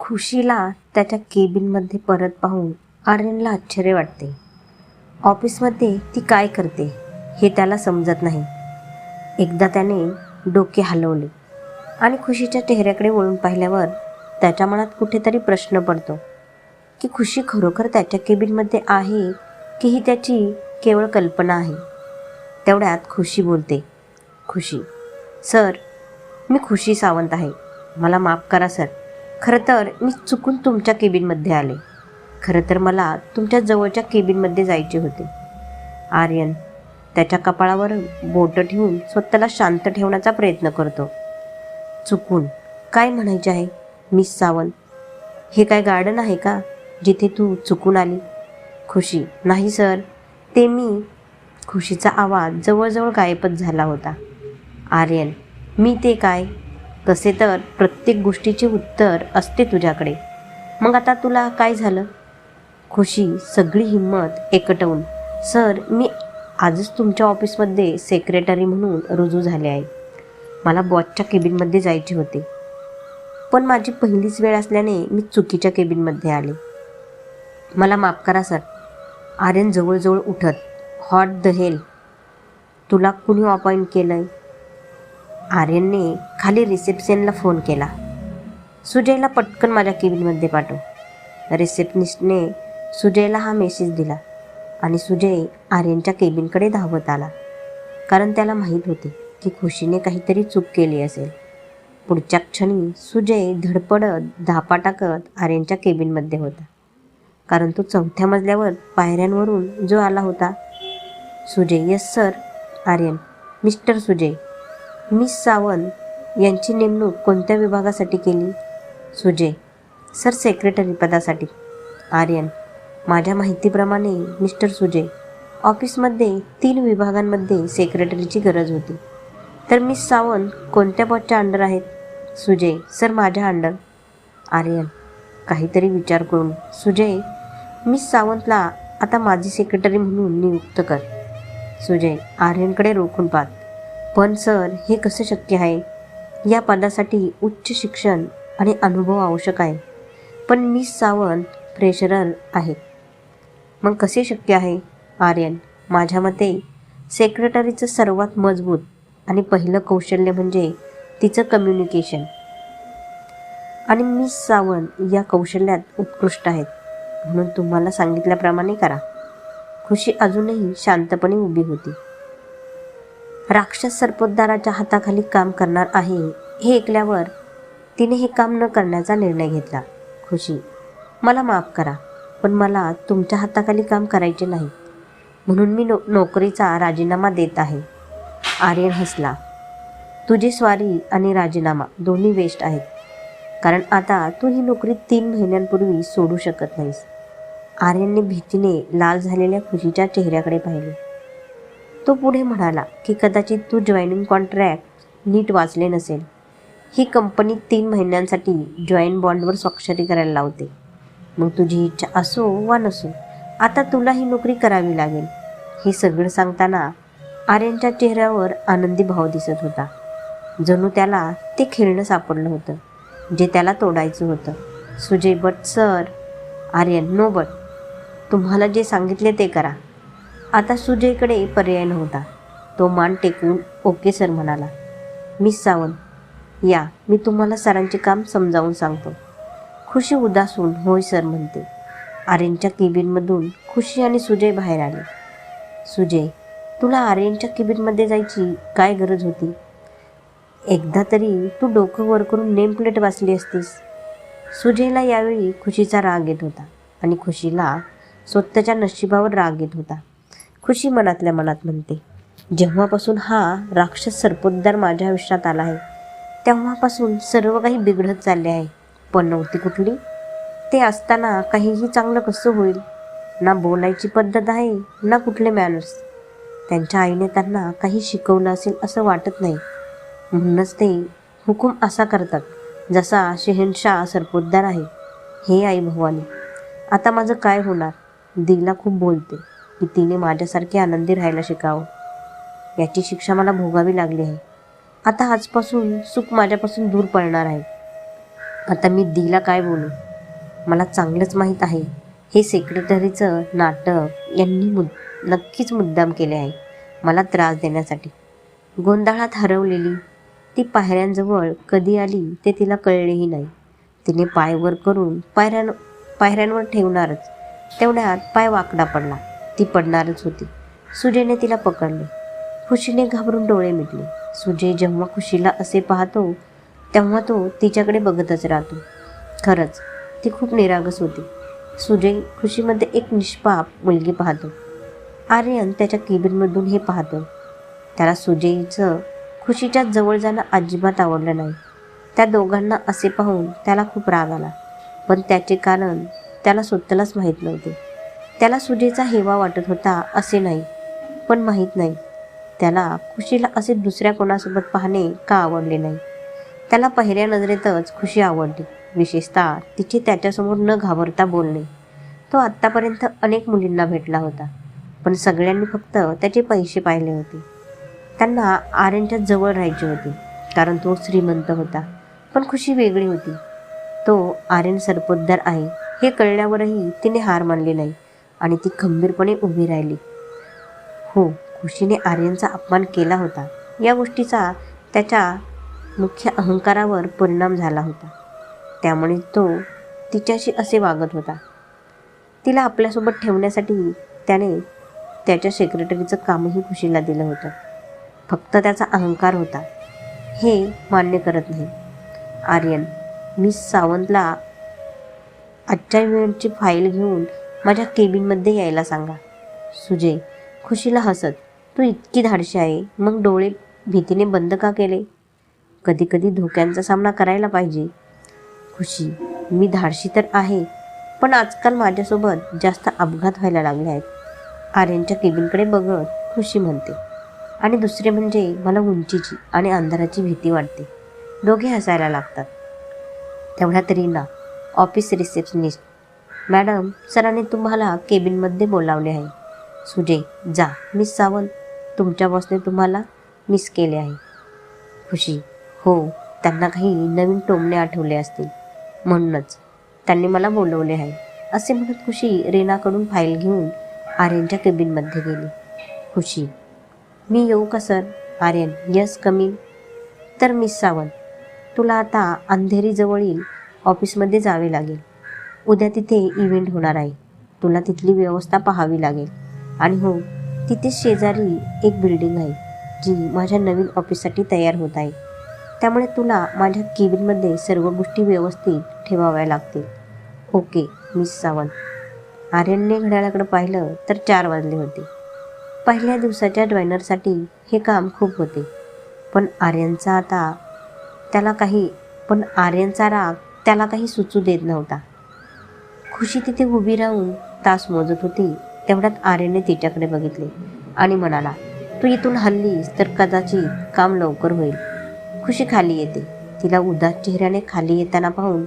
खुशीला त्याच्या केबिनमध्ये परत पाहून आर्यनला आश्चर्य वाटते. ऑफिसमध्ये ती काय करते हे त्याला समजत नाही. एकदा त्याने डोके हलवले आणि खुशीच्या चेहऱ्याकडे वळून पाहिल्यावर त्याच्या मनात कुठेतरी प्रश्न पडतो की खुशी खरोखर त्याच्या केबिनमध्ये आहे की ही त्याची केवळ कल्पना आहे? तेवढ्यात खुशी बोलते खुशी सर मी खुशी सावंत आहे. मला माफ करा सर. खरं तर मी चुकून तुमच्या केबिनमध्ये आले. खरं तर मला तुमच्या जवळच्या केबिनमध्ये जायचे होते. आर्यन त्याच्या कपाळावर बोटं ठेवून स्वतःला शांत ठेवण्याचा प्रयत्न करतो. चुकून काय म्हणायचे आहे मिस सावंत? हे काय गार्डन आहे का जिथे तू चुकून आली? खुशी. नाही सर. ते मी. खुशीचा आवाज जवळजवळ गायबच झाला होता. आर्यन मी ते काय? तसे तर प्रत्येक गोष्टीचे उत्तर असते तुझ्याकडे. मग आता तुला काय झालं? खुशी सगळी हिंमत एकटवून. सर मी आजच तुमच्या ऑफिसमध्ये सेक्रेटरी म्हणून रुजू झाले आहे. मला बॉसच्या केबिनमध्ये जायचे होते. पण माझी पहिलीच वेळ असल्याने मी चुकीच्या केबिनमध्ये आले. मला माफ करा सर. आर्यन जवळजवळ उठत हॉट द हेल तुला कुणी अपॉइंट केलं आहे आर्यनने खाली रिसेप्शनला फोन केला. सुजयला पटकन माझ्या केबिनमध्ये पाठव. रिसेप्शनिस्टने सुजयला हा मेसेज दिला आणि सुजय आर्यनच्या केबिनकडे धावत आला. कारण त्याला माहीत होते की खुशीने काहीतरी चूक केली असेल. पुढच्या क्षणी सुजय धडपडत धापा टाकत आर्यनच्या केबिनमध्ये होता. कारण तो चौथ्या मजल्यावर पायऱ्यांवरून जो आला होता. Sujay yes sir. Aryan mister Sujay miss Sawant यांची नेमणूक कोणत्या विभागासाठी केली? सुजय सर सेक्रेटरी पदासाठी. आर्यन माझ्या माहितीप्रमाणे मिस्टर सुजय ऑफिसमध्ये तीन विभागांमध्ये सेक्रेटरीची गरज होती. तर मिस सावंत कोणत्या पदच्या अंडर आहेत? सुजय सर माझ्या अंडर. आर्यन काहीतरी विचार करून सुजय मिस सावंतला आता माझी सेक्रेटरी म्हणून नियुक्त कर. सुजय आर्यनकडे रोखून पाहत पण सर हे कसं शक्य आहे? या पदासाठी उच्च शिक्षण आणि अनुभव आवश्यक आहे. पण मी सावंत फ्रेशरर आहे. मग कसे शक्य आहे? आर्यन माझ्या मते सेक्रेटरीचं सर्वात मजबूत आणि पहिलं कौशल्य म्हणजे तिचं कम्युनिकेशन आणि मी सावंत या कौशल्यात उत्कृष्ट आहेत म्हणून तुम्हाला सांगितल्याप्रमाणे करा. खुशी अजूनही शांतपणे उभी होती. राक्षस सरपोतदाराच्या हाताखाली काम करणार आहे हे ऐकल्यावर तिने हे काम न करण्याचा निर्णय घेतला. खुशी मला माफ करा पण मला तुमच्या हाताखाली काम करायचे नाही. म्हणून मी नो नोकरीचा राजीनामा देत आहे. आर्यन हसला. तुझी स्वारी आणि राजीनामा दोन्ही वेस्ट आहेत. कारण आता तू ही नोकरी तीन महिन्यांपूर्वी सोडू शकत नाहीस. आर्यनने भीतीने लाल झालेल्या खुशीच्या चेहऱ्याकडे पाहिले. तो पुढे म्हणाला की कदाचित तू जॉईनिंग कॉन्ट्रॅक्ट नीट वाचले नसेल. ही कंपनी तीन महिन्यांसाठी जॉईन बॉन्डवर स्वाक्षरी करायला लावते. मग तुझी इच्छा असो वा नसो आता तुला ही नोकरी करावी लागेल. हे सगळं सांगताना आर्यनच्या चेहऱ्यावर आनंदी भाव दिसत होता. जणू त्याला ते खेळणं सापडलं होतं जे त्याला तोडायचं होतं. Sujay but sir. Aryan no but. तुम्हाला जे सांगितले ते करा. आता सुजयकडे पर्याय नव्हता. तो मान टेकवून ओके सर म्हणाला. मिस सावंत या. मी तुम्हाला सरांचे काम समजावून सांगतो. खुशी उदासून होय सर म्हणते. आर्यनच्या किबीनमधून खुशी आणि सुजय बाहेर आले. सुजय तुला आर्यनच्या किबीनमध्ये जायची काय गरज होती? एकदा तरी तू डोकं वर करून नेमप्लेट वाचली असतीस. सुजयला यावेळी खुशीचा राग येत होता आणि खुशीला स्वतःच्या नशिबावर राग येत होता. खुशी मनातल्या मनात म्हणते. जेव्हापासून हा राक्षस सरपोतदार माझ्या आयुष्यात आला आहे तेव्हापासून सर्व काही बिघडत चालले आहे. पण नव्हती कुठली. ते असताना काहीही चांगलं कसं होईल ना बोलायची पद्धत आहे ना कुठले मॅनर्स त्यांच्या आईने त्यांना काही शिकवलं असेल असं वाटत नाही. म्हणूनच ते हुकूम असा करतात जसा शहनशाह सरपोतदार आहे हे आई भवानी आता माझं काय होणार? दिला खूप बोलते. की तिने माझ्यासारखे आनंदी राहायला शिकावं. याची शिक्षा मला भोगावी लागली आहे. आता आजपासून सुख माझ्यापासून दूर पळणार आहे. आता मी दीला काय बोलू? मला चांगलंच माहीत आहे. हे सेक्रेटरीचं नाटक यांनी मुद नक्कीच मुद्दाम केले आहे मला त्रास देण्यासाठी. गोंधळात हरवलेली ती पायऱ्यांजवळ कधी आली ते तिला कळलेही नाही. तिने पाय वर करून पायऱ्यां पायऱ्यांवर ठेवणारच. तेवढ्यात पाय वाकडा पडला. ती पडणारच होती. सुजयने तिला पकडले. खुशीने घाबरून डोळे मिटले. सुजय जेव्हा खुशीला असे पाहतो तेव्हा तो तिच्याकडे बघतच राहतो. खरंच ती खूप निरागस होती. सुजय खुशीमध्ये एक निष्पाप मुलगी पाहतो. आर्यन त्याच्या केबिनमधून हे पाहतो. त्याला सुजयचं खुशीच्या जवळ जाणं अजिबात आवडलं नाही. त्या दोघांना असे पाहून त्याला खूप राग आला. पण त्याचे कारण त्याला स्वतःलाच माहीत नव्हते. त्याला सुजेचा हेवा वाटत होता असे नाही पण माहीत नाही. त्याला खुशीला असे दुसऱ्या कोणासोबत पाहणे का आवडले नाही. त्याला पहिल्या नजरेतच खुशी आवडली विशेषतः तिचे त्याच्यासमोर न घाबरता बोलणे. तो आत्तापर्यंत अनेक मुलींना भेटला होता पण सगळ्यांनी फक्त त्याचे पैसे पाहिले होते. त्यांना आर्यनच्या जवळ राहायचे होते कारण तो श्रीमंत होता पण खुशी वेगळी होती. तो आर्यन सरपोतदार आहे हे कळल्यावरही तिने हार मानली नाही आणि ती खंबीरपणे उभी राहिली. हो खुशीने आर्यनचा अपमान केला होता. या गोष्टीचा त्याच्या मुख्य अहंकारावर परिणाम झाला होता. त्यामुळे तो तिच्याशी असे वागत होता. तिला आपल्यासोबत ठेवण्यासाठी त्याने त्याच्या सेक्रेटरीचं कामही खुशीला दिलं होतं. फक्त त्याचा अहंकार होता. हे मान्य करत नाही. आर्यन मी सावंतला आजच्या इव्हेंटची फाईल घेऊन माझ्या केबिनमध्ये यायला सांगा. सुजय खुशीला हसत तू इतकी धाडशी आहे मग डोळे भीतीने बंद का केले? कधी कधी धोक्यांचा सामना करायला पाहिजे. खुशी मी धाडशी तर आहे पण आजकाल माझ्यासोबत जास्त अपघात व्हायला लागले आहेत. आर्यनच्या केबिनकडे बघत खुशी म्हणते आणि दुसरे म्हणजे मला उंचीची आणि अंधाराची भीती वाटते. दोघे हसायला लागतात. तेवढ्यात रीना ऑफिस रिसेप्शनिस्ट. मॅडम सरांनी तुम्हाला केबिनमध्ये बोलावले आहे. सुजय जा. मिस सावंत तुमच्या बॉसने तुम्हाला मिस केले आहे. खुशी हो. त्यांना काही नवीन टोमणे आठवले असतील. म्हणूनच त्यांनी मला बोलवले आहे. असे म्हणत खुशी रेनाकडून फाईल घेऊन आर्यनच्या केबिनमध्ये गेली. खुशी मी येऊ का सर? आर्यन यस कमी तर मिस सावंत तुला आता अंधेरीजवळील ऑफिसमध्ये जावे लागेल. उद्या तिथे इव्हेंट होणार आहे. तुला तिथली व्यवस्था पाहावी लागेल. आणि हो तिथे शेजारी एक बिल्डिंग आहे जी माझ्या नवीन ऑफिससाठी तयार होत आहे. त्यामुळे तुला माझ्या केबिनमध्ये सर्व गोष्टी व्यवस्थित ठेवाव्या लागतील. Okay miss Sawant. आर्यनने घड्याळाकडे पाहिलं तर चार वाजले होते. पहिल्या दिवसाच्या ड्रॉयनरसाठी हे काम खूप होते. पण आर्यनचा आता त्याला काही पण आर्यनचा राग त्याला काही सुचू देत नव्हता. खुशी तिथे उभी राहून तास मोजत होती. तेवढ्यात आर्यने तिच्याकडे बघितले आणि म्हणाला तू इथून हल्लीस तर कदाचित काम लवकर होईल. खुशी खाली येते. तिला उदास चेहऱ्याने खाली येताना पाहून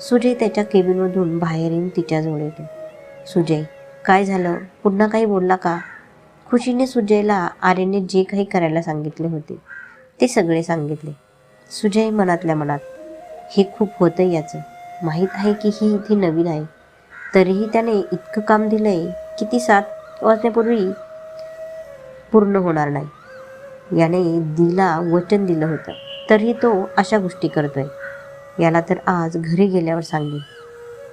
सुजय त्याच्या केबिनमधून बाहेर येऊन तिच्याजवळ येतो. सुजय काय झालं? पुन्हा काही बोलला का? खुशीने सुजयला आर्यने जे काही करायला सांगितले होते ते सगळे सांगितले. सुजय मनातल्या मनात हे खूप होतं याचं. माहीत आहे की ही इथे नवीन आहे. तरीही त्याने इतकं काम दिलंय की ती सात वाजण्यापूर्वी पूर्ण होणार नाही. याने दिला वचन दिलं होतं. तरीही तो अशा गोष्टी करतोय. याला तर आज घरी गेल्यावर सांगली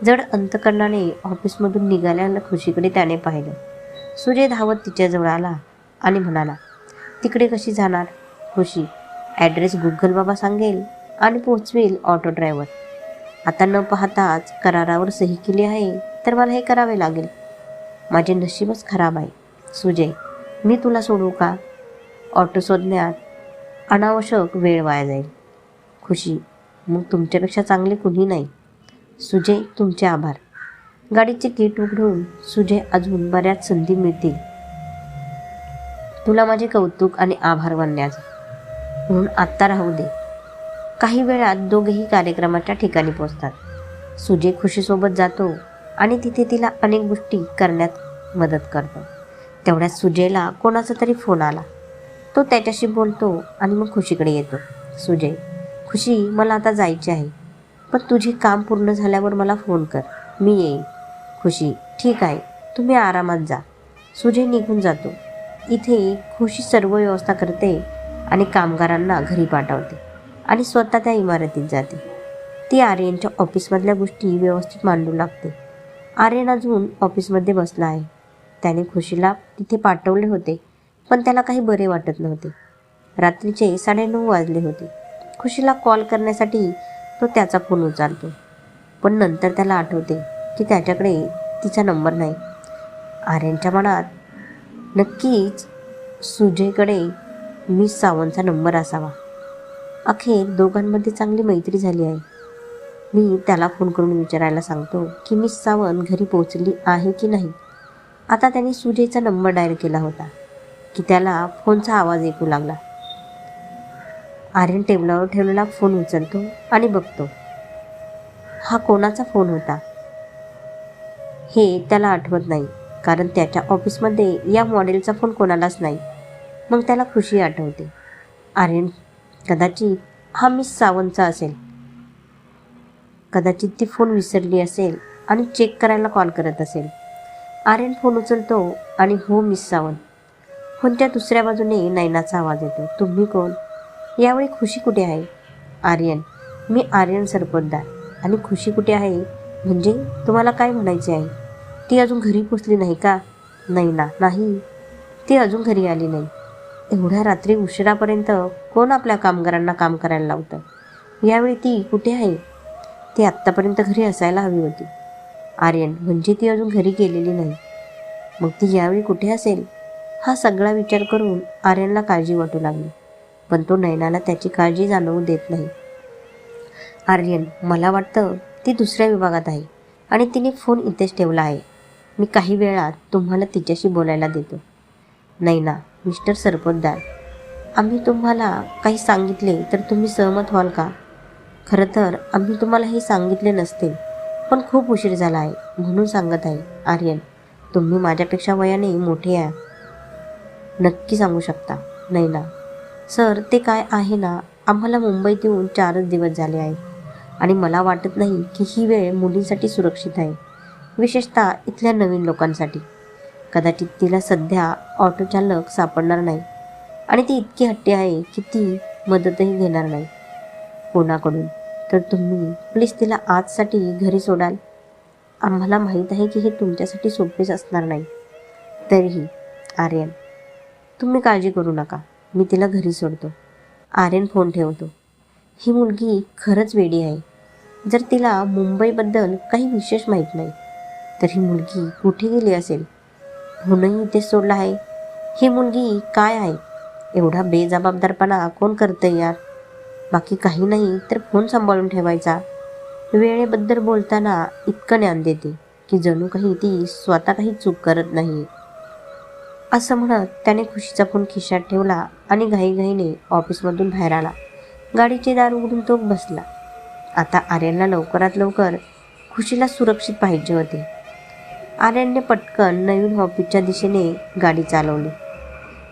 जड अंतकरणाने ऑफिसमधून निघाल्याला खुशीकडे त्याने पाहिलं. सुजय धावत तिच्याजवळ आला आणि म्हणाला तिकडे कशी जाणार? खुशी ॲड्रेस गुगल बाबा सांगेल आणि पोचवेल ऑटो ड्रायव्हर. आता न पाहताच करारावर सही केली आहे तर मला हे करावे लागेल. माझे नशीबच खराब आहे. सुजय मी तुला सोडू का? ऑटो शोधण्यात अनावश्यक वेळ वाया जाईल. खुशी मग तुमच्यापेक्षा चांगले कुणी नाही. सुजय तुमचे आभार. गाडीचे किट उघडून सुजय अजून बऱ्याच संधी मिळतील. तुला माझे कौतुक आणि आभार मानण्याचे म्हणून आत्ता राहू दे. काही वेळात दोघेही कार्यक्रमाच्या ठिकाणी पोचतात सुजय खुशीसोबत जातो. आणि तिथे तिला अनेक गोष्टी करण्यात मदत करतो. तेवढ्यात सुजयला कोणाचा तरी फोन आला. तो त्याच्याशी बोलतो आणि मग खुशीकडे येतो. सुजय खुशी मला आता जायचे आहे. पण तुझे काम पूर्ण झाल्यावर मला फोन कर. मी येईन. खुशी ठीक आहे. तुम्ही आरामात जा. सुजय निघून जातो. इथे खुशी सर्व व्यवस्था करते आणि कामगारांना घरी पाठवते आणि स्वतः त्या इमारतीत जाते. ती आर्यनच्या ऑफिसमधल्या गोष्टी व्यवस्थित मांडू लागते. आर्यन अजून ऑफिसमध्ये बसला आहे. त्याने खुशीला तिथे पाठवले होते पण त्याला काही बरे वाटत नव्हते. रात्रीचे साडेनऊ वाजले होते. खुशीला कॉल करण्यासाठी तो त्याचा फोन उचलतो पण नंतर त्याला आठवते की त्याच्याकडे तिचा नंबर नाही. आर्यनच्या मनात नक्कीच सुजयकडे मिस सावंतचा नंबर असावा. अखेर दोघांमध्ये चांगली मैत्री झाली आहे. मी त्याला फोन करून विचारायला सांगतो की मिस सावंत घरी पोहोचली आहे की नाही? आता त्याने सुजयचा नंबर डायल केला होता की त्याला फोनचा आवाज ऐकू लागला. आर्यन टेबलावर ठेवलेला फोन उचलतो आणि बघतो. हा कोणाचा फोन होता? हे त्याला आठवत नाही कारण त्याच्या ऑफिसमध्ये या मॉडेलचा फोन कोणालाच नाही. मग त्याला खुशी आठवते. आर्यन कदाचित हा मिस सावंतचा असेल. कदाचित ती फोन विसरली असेल आणि चेक करायला कॉल करत असेल. आर्यन फोन उचलतो आणि हो मिस सावंत. फोनच्या दुसऱ्या बाजूने नैनाचा आवाज येतो? तुम्ही कोण? यावेळी खुशी कुठे आहे? आर्यन. मी आर्यन सरपोतदार आणि खुशी कुठे आहे? म्हणजे तुम्हाला काय म्हणायचे आहे? ती अजून घरी पोचली नाही का? नाही ना नाही. ती अजून घरी आली नाही. एवढ्या रात्री उशिरापर्यंत कोण आपल्या कामगारांना काम करायला लावतं? यावेळी ती कुठे आहे? ती आत्तापर्यंत घरी असायला हवी होती. आर्यन म्हणजे ती अजून घरी गेलेली नाही. मग ती यावेळी कुठे असेल? हा सगळा विचार करून आर्यनला काळजी वाटू लागली. पण तो नयनाला त्याची काळजी जाणवू देत नाही. आर्यन मला वाटतं ती दुसऱ्या विभागात आहे आणि तिने फोन इथेच ठेवला आहे. मी काही वेळात तुम्हाला तिच्याशी बोलायला देतो. नैना मिस्टर सरपोतदार आम्ही तुम्हाला काही सांगितले तर तुम्ही सहमत व्हाल का? खरं तर आम्ही तुम्हाला हे सांगितले नसते पण खूप उशीर झाला आहे म्हणून सांगत आहे आर्यन. तुम्ही माझ्यापेक्षा वयाने मोठे आहे. नक्की सांगू शकता नाही ना सर ते काय आहे ना आम्हाला मुंबईत येऊन चारच दिवस झाले आहे आणि मला वाटत नाही की ही वेळ मुलींसाठी सुरक्षित आहे विशेषतः इथल्या नवीन लोकांसाठी. कदाचित तिला सध्या ऑटो चालक सापडणार नाही. आणि ती इतकी हट्टी आहे की ती मदतही घेणार नाही. कोणाकडून? तर तुम्ही प्लीज तिला आजसाठी घरी सोडाल. आम्हाला माहीत आहे की हे तुमच्यासाठी सोपेच असणार नाही. तरीही आर्यन तुम्ही काळजी करू नका. मी तिला घरी सोडतो. आर्यन फोन ठेवतो. ही मुलगी खरंच वेडी आहे. जर तिला मुंबईबद्दल काही विशेष माहीत नाही तर ही मुलगी कुठे गेली असेल? म्हणूनही इथे सोडला आहे. ही मुलगी काय आहे? एवढा बेजबाबदारपणा कोण करतं यार? बाकी काही नाही तर फोन सांभाळून ठेवायचा. वेळेबद्दल बोलताना इतकं ज्ञान देते की जणू काही ती स्वतः काही चूक करत नाही. असं म्हणत त्याने खुशीचा फोन खिशात ठेवला आणि घाईघाईने ऑफिसमधून बाहेर आला. गाडीचे दार उघडून तो बसला. आता आर्यनला लवकरात लवकर खुशीला सुरक्षित पाहिजे होते. आर्यनने पटकन नवीन ऑफिसच्या दिशेने गाडी चालवली.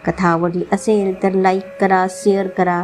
कथा आवडली असेल तर लाईक करा शेअर करा